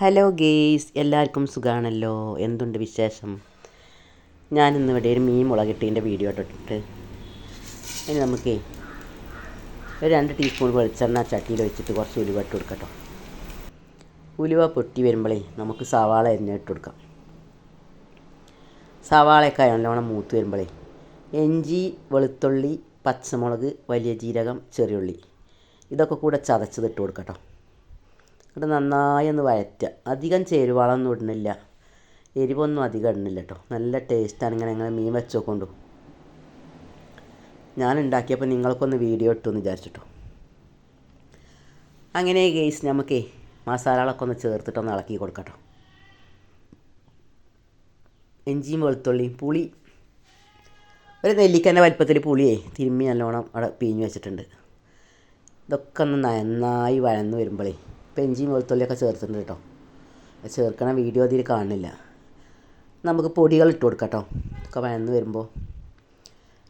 Hello guys എല്ലാവർക്കും സുഖമാണല്ലോ എന്തുണ്ട് വിശേഷം? ഞാനിന്ന് ഇവിടെ ഒരു മീൻ മുളകിട്ടതിന്റെ വീഡിയോ ഇട്ടിട്ട് ഇനി നമുക്ക് ഒരു രണ്ട് ടീസ്പൂൺ വെളിച്ചെണ്ണ ചട്ടിയിൽ വെച്ചിട്ട് കുറച്ച് ഉലുവ ഇട്ട് കൊടുക്കട്ടോ ഉലുവ പൊട്ടി വരുമ്പോഴേ നമുക്ക് സവാള അരിഞ്ഞിട്ട് കൊടുക്കാം. സവാളയൊക്കെ നല്ലോണം മൂത്ത് വരുമ്പോഴേ എഞ്ചി വെളുത്തുള്ളി പച്ചമുളക് വലിയ ജീരകം ചെറിയുള്ളി ഇതൊക്കെ കൂടെ ചതച്ചത് ഇട്ട് കൊടുക്കട്ടോ എന്നിട്ട് നന്നായി ഒന്ന് വഴറ്റുക. അധികം ചേരുവളമൊന്നും ഇടുന്നില്ല. എരിവൊന്നും അധികം ഇടുന്നില്ല കേട്ടോ നല്ല ടേസ്റ്റാണ് ഇങ്ങനെ ഇങ്ങനെ മീൻ വെച്ചോക്കൊണ്ടു. ഞാൻ ഉണ്ടാക്കിയപ്പോൾ നിങ്ങൾക്കൊന്ന് വീഡിയോ ഇട്ടു എന്ന് വിചാരിച്ചിട്ടോ. അങ്ങനെ ഗെയ്സ് നമുക്കേ മസാലകളൊക്കെ ഒന്ന് ചേർത്തിട്ടൊന്ന് ഇളക്കി കൊടുക്കട്ടോ. ഇഞ്ചിയും വെളുത്തുള്ളിയും പുളി. ഒരു നെല്ലിക്കന്റെ വലിപ്പത്തിൽ പുളിയേ തിരുമ്മി നല്ലോണം അവിടെ പിഴിഞ്ഞ് വെച്ചിട്ടുണ്ട്. ഇതൊക്കെ ഒന്ന് നന്നായി വഴന്ന് വരുമ്പോഴേ ഇപ്പം ഇഞ്ചിയും വെളുത്തുള്ളിയൊക്കെ ചേർത്തിട്ടുണ്ട് കേട്ടോ ചേർക്കണ വീഡിയോ അതിൽ കാണുന്നില്ല നമുക്ക് പൊടികൾ ഇട്ട് കൊടുക്കാം കേട്ടോ ഒക്കെ വഴന്ന് വരുമ്പോൾ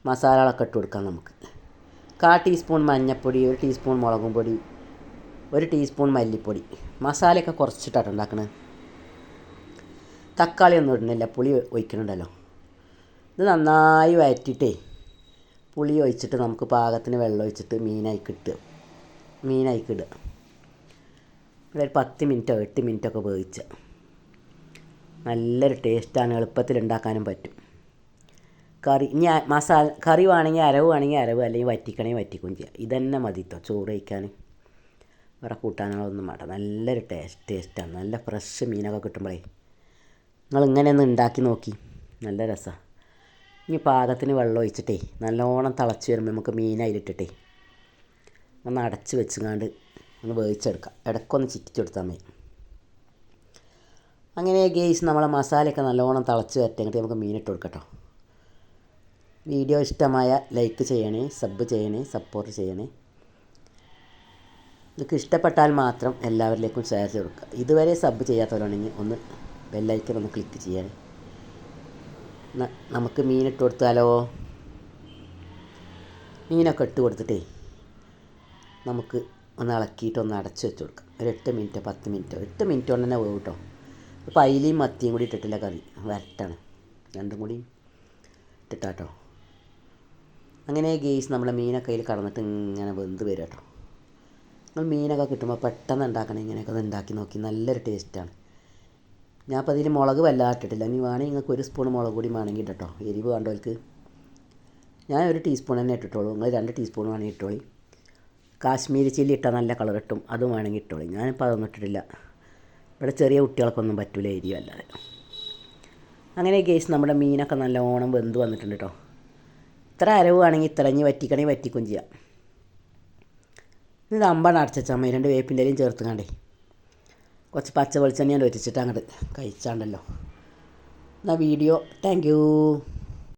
മസാലകളൊക്കെ ഇട്ട് കൊടുക്കാം നമുക്ക്. കാ ടീസ്പൂൺ മഞ്ഞൾപ്പൊടി ഒരു ടീസ്പൂൺ മുളകും പൊടി ഒരു ടീസ്പൂൺ മല്ലിപ്പൊടി. മസാലയൊക്കെ കുറച്ചിട്ടാണ് ഉണ്ടാക്കണത് തക്കാളി ഒന്നും ഇടുന്നില്ല പുളി ഒഴിക്കണുണ്ടല്ലോ. ഇത് നന്നായി വഴറ്റിയിട്ടേ പുളി ഒഴിച്ചിട്ട് നമുക്ക് പാകത്തിന് വെള്ളം ഒഴിച്ചിട്ട് മീനായി കിട്ടുക. മീനായി ഇവിടെ ഒരു പത്ത് മിനിറ്റോ എട്ട് മിനിറ്റോ ഒക്കെ വേവിച്ച. നല്ലൊരു ടേസ്റ്റാണ് എളുപ്പത്തിൽ ഉണ്ടാക്കാനും പറ്റും. കറി ഇനി മസാല കറി വേണമെങ്കിൽ അരവ് വേണമെങ്കിൽ അരവ് അല്ലെങ്കിൽ വറ്റിക്കണമെങ്കിൽ വറ്റിക്കും ചെയ്യാം. ഇതന്നെ മതി കേട്ടോ ചോറ് കഴിക്കാൻ. വേറെ കൂട്ടാനുകളൊന്നും വേണ്ട. നല്ലൊരു ടേസ്റ്റ് ടേസ്റ്റാണ് നല്ല ഫ്രഷ് മീനൊക്കെ കിട്ടുമ്പോഴേ നിങ്ങൾ ഇങ്ങനെ ഒന്ന് ഉണ്ടാക്കി നോക്കി. നല്ല രസമാണ് ഇനി പാകത്തിന് വെള്ളം ഒഴിച്ചിട്ടേ നല്ലോണം തിളച്ച് വരുമ്പോൾ നമുക്ക് മീൻ അതിലിട്ടിട്ടേ ഒന്ന് അടച്ച് വെച്ചുങ്ങാണ്ട് ഒന്ന് വേവിച്ചെടുക്കാം. ഇടയ്ക്കൊന്ന് ചിറ്റിച്ചെടുത്താൽ മതി. അങ്ങനെ ഗേസ് നമ്മളെ മസാലയൊക്കെ നല്ലോണം തിളച്ച് വരട്ടെങ്കിട്ട് നമുക്ക് മീനിട്ട് കൊടുക്കട്ടോ. വീഡിയോ ഇഷ്ടമായ ലൈക്ക് ചെയ്യണേ സബ് ചെയ്യണേ സപ്പോർട്ട് ചെയ്യണേ. നിങ്ങൾക്ക് ഇഷ്ടപ്പെട്ടാൽ മാത്രം എല്ലാവരിലേക്കും ഷെയർ ചെയ്ത് കൊടുക്കുക. ഇതുവരെ സബ് ചെയ്യാത്തവരാണെങ്കിൽ ഒന്ന് ബെല്ലൈക്കൻ ഒന്ന് ക്ലിക്ക് ചെയ്യണേ. നമുക്ക് മീനിട്ട് കൊടുത്താലോ? മീനൊക്കെ ഇട്ട് കൊടുത്തിട്ടേ നമുക്ക് ഒന്ന് ഇളക്കിയിട്ട് ഒന്ന് അടച്ച് വെച്ച് കൊടുക്കുക ഒരു എട്ട് മിനിറ്റ് പത്ത് മിനിറ്റോ എട്ട് മിനിറ്റ് കൊണ്ട് തന്നെ വേവും കേട്ടോ. ഇപ്പോൾ അയിലയും മത്തിയും കൂടി ഇട്ടിട്ടില്ല കറി. വരട്ടാണ്. രണ്ടും കൂടി ഇട്ടിട്ടാട്ടോ അങ്ങനെ ഗെയ്സ് നമ്മളെ മീനൊക്കെ അതിൽ കടന്നിട്ട് ഇങ്ങനെ വെന്ത് വരും കേട്ടോ. നിങ്ങൾ മീനൊക്കെ കിട്ടുമ്പോൾ പെട്ടെന്ന് ഉണ്ടാക്കണം ഇങ്ങനെയൊക്കെ ഒന്ന് ഉണ്ടാക്കി നോക്കി. നല്ലൊരു ടേസ്റ്റാണ് ഞാൻ അപ്പോൾ അതിൽ മുളക് വല്ലാതെ ഇട്ടിട്ടില്ല. ഇനി വേണമെങ്കിൽ നിങ്ങൾക്ക് ഒരു സ്പൂൺ മുളക് കൂടി വേണമെങ്കിൽ ഇട്ടോ. എരിവ് വേണ്ടവർക്ക്. ഞാൻ ഒരു ടീസ്പൂൺ തന്നെ ഇട്ടിട്ടുള്ളൂ. നിങ്ങൾ രണ്ട് ടീസ്പൂൺ വേണമെങ്കിൽ ഇട്ടോളി. കാശ്മീരി ചില്ലി ഇട്ടാൽ നല്ല കളർ കിട്ടും. അതും വേണമെങ്കിൽ ഇട്ടോളി. ഞാനിപ്പോൾ അതൊന്നും ഇട്ടിട്ടില്ല. ഇവിടെ ചെറിയ കുട്ടികൾക്കൊന്നും പറ്റില്ല ഏരിയ അല്ലാതെ. അങ്ങനെ ഗേസ് നമ്മുടെ മീനൊക്കെ നല്ലോണം വെന്ത് വന്നിട്ടുണ്ട് കേട്ടോ ഇത്ര അരവ് വേണമെങ്കിൽ ഇത്രഞ്ഞ് വറ്റിക്കണമെങ്കിൽ വറ്റിക്കും ചെയ്യാം. ഇത് അമ്പാണ് അടച്ചാൽ രണ്ട് വേപ്പിന്റെ ഇലയും ചേർത്ത് കണ്ടേ കുറച്ച് പച്ച വെളിച്ചെണ്ണ ഒറ്റിച്ചിട്ട് അങ്ങോട്ട് കഴിച്ചാണ്ടല്ലോ. എന്നാൽ വീഡിയോ താങ്ക്